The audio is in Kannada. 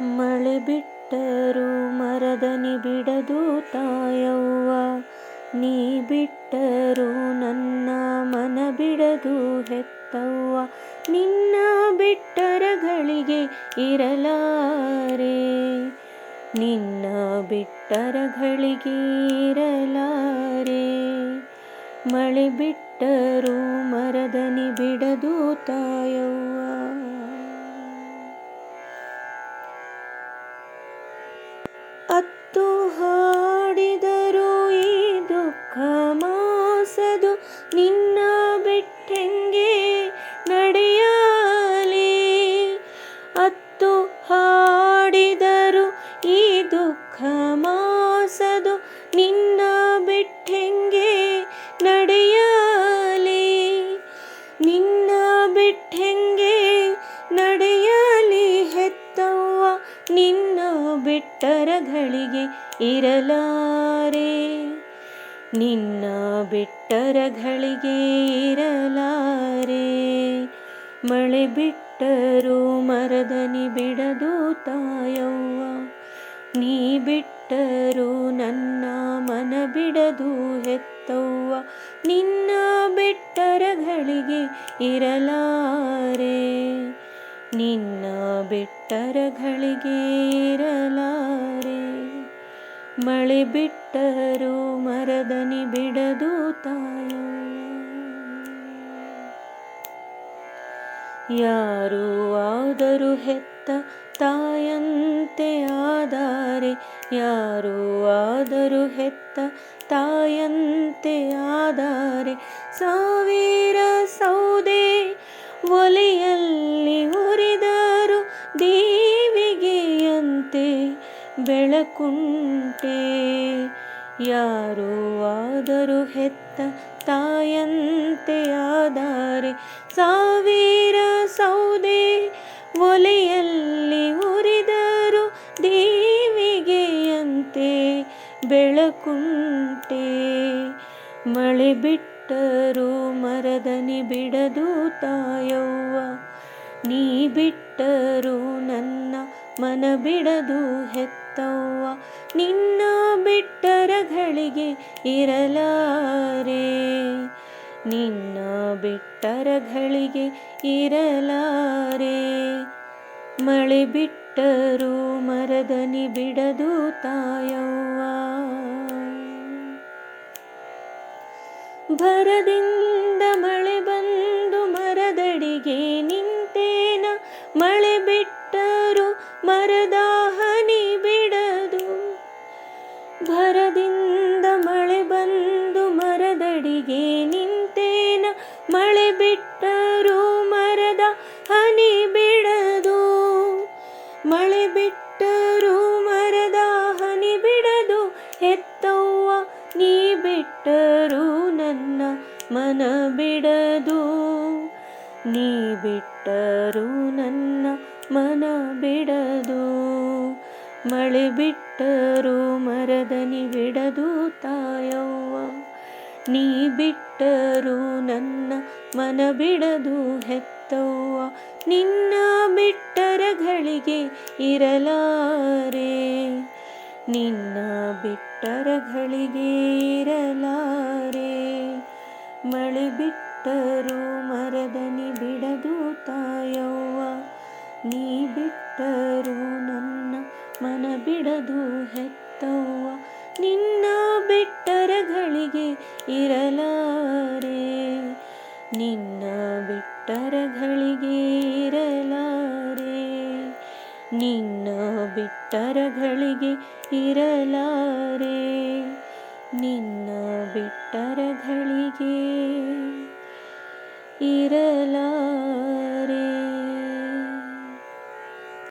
ಮಳೆ ಬಿಟ್ಟರು ಮರದನಿ ಬಿಡದು ತಾಯವ್ವ. ನೀ ಬಿಟ್ಟರು ನನ್ನ ಮನ ಬಿಡದು ಹೆತ್ತವ್ವ. ನಿನ್ನ ಬಿಟ್ಟರಗಳಿಗೆ ಇರಲಾರೆ. ನಿನ್ನ ಬಿಟ್ಟರಗಳಿಗೆ ಇರಲಾರೆ. ಮಳೆ ಬಿಟ್ಟರು ಮರದನಿ ಬಿಡದು ತಾಯವ್ವ. ಅತ್ತು ಹಾಡಿದರು ಈ ದುಃಖ ಮಾಸದು ನಿನ್ನ ಬಿಟ್ಟೆಂಗೆ ನಡೆಯಲಿ. ಅತ್ತು ಹಾಡಿದರು ಈ ದುಃಖ ಮಾಸದು ನಿನ್ನ ಬಿಟ್ಟರ ಗಳಿಗೆ ಇರಲಾರೆ. ನಿನ್ನ ಬಿಟ್ಟರಗಳಿಗೆ ಇರಲಾರೆ. ಮಳೆ ಬಿಟ್ಟರು ಮರದನಿ ಬಿಡದು ತಾಯವ್ವ. ನೀ ಬಿಟ್ಟರು ನನ್ನ ಮನ ಬಿಡದು ಹೆತ್ತವ್ವ. ನಿನ್ನ ಬಿಟ್ಟರ ಗಳಿಗೆ ಇರಲಾರೆ. ನಿನ್ನ ಬಿಟ್ಟರ ಗಳಿಗೆ ಇರಲಾರೆ ಮಳೆ ಬಿಟ್ಟರು ಮರದನಿ ಬಿಡದು ತಾಯ. ಯಾರು ಆದರೂ ಹೆತ್ತ ತಾಯಂತೆ ಆದಾರೆ, ಯಾರು ಆದರೂ ಹೆತ್ತ ತಾಯಂತೆ ಆದಾರೆ. ಸಾವಿರ ಸೌದೆ ಒಲೆಯಲ್ಲಿ ಬೆಳಕುಂಟೆ. ಯಾರು ಆದರೂ ಹೆತ್ತ ತಾಯಂತೆ ಆದರೆ ಸಾವಿರ ಸೌದೆ ಒಲೆಯಲ್ಲಿ ಉರಿದರು ದೇವಿಗೆಯಂತೆ ಬೆಳಕುಂಟೆ. ಮಳೆ ಬಿಟ್ಟರು ಮರದನಿ ಬಿಡದು ತಾಯವ್ವ, ನೀ ಬಿಟ್ಟರು ನನ್ನ ಮನ ಬಿಡದು ಹೆತ್ತವ್ವ, ನಿನ್ನ ಬಿಟ್ಟರ ಗಳಿಗೆ ಇರಲಾರೆ. ನಿನ್ನ ಬಿಟ್ಟರ ಗಳಿಗೆ ಇರಲಾರೆ. ಮಳೆ ಬಿಟ್ಟರು ಮರದನಿ ಬಿಡದು ತಾಯವ್ವ. ಭರದಿಂದ ಮಳೆ ಬಂದು ಮರದಡಿಗೆ ನಿಂತೇನ, ಮಳೆ ಮರದ ಹನಿ ಬಿಡದು. ಭರದಿಂದ ಮಳೆ ಬಂದು ಮರದಡಿಗೆ ನಿಂತೇನ? ಮಳೆ ಬಿಟ್ಟರು ಮರದ ಹನಿ ಬಿಡದು. ಮಳೆ ಬಿಟ್ಟರು ಮರದ ಹನಿ ಬಿಡದು. ಹೆತ್ತವ್ವ, ನೀ ಬಿಟ್ಟರು ನನ್ನ ಮನ ಬಿಡದು. ನೀ ಬಿಟ್ಟರು ನನ್ನ ಮನ ಬಿಡದು, ಮಳೆ ಬಿಟ್ಟರು ಮರದನಿ ಬಿಡದು ತಾಯವ್ವ. ನೀ ಬಿಟ್ಟರು ನನ್ನ ಮನ ಬಿಡದು ಹೆತ್ತವ್ವ. ನಿನ್ನ ಬಿಟ್ಟರ ಗಳಿಗೆ ಇರಲಾರೆ, ನಿನ್ನ ಬಿಟ್ಟರ ಗಳಿಗೆ ಇರಲಾರೆ. ಮಳೆ ಬಿಟ್ಟರು ಮರದನಿ ಬಿಡದು ನೀ ಬಿಟ್ಟರು ನನ್ನ ಮನ ಬಿಡದು ಹೆತ್ತವ್ವ. ನಿನ್ನ ಬಿಟ್ಟರ ಗಳಿಗೆ ಇರಲಾರೆ. ನಿನ್ನ ಬಿಟ್ಟರ ಗಳಿಗೆ ಇರಲಾರೆ. ನಿನ್ನ ಬಿಟ್ಟರ ಗಳಿಗೆ ಇರಲಾರೆ. ನಿನ್ನ ಬಿಟ್ಟರ ಗಳಿಗೆ ಇರಲಾರೆ.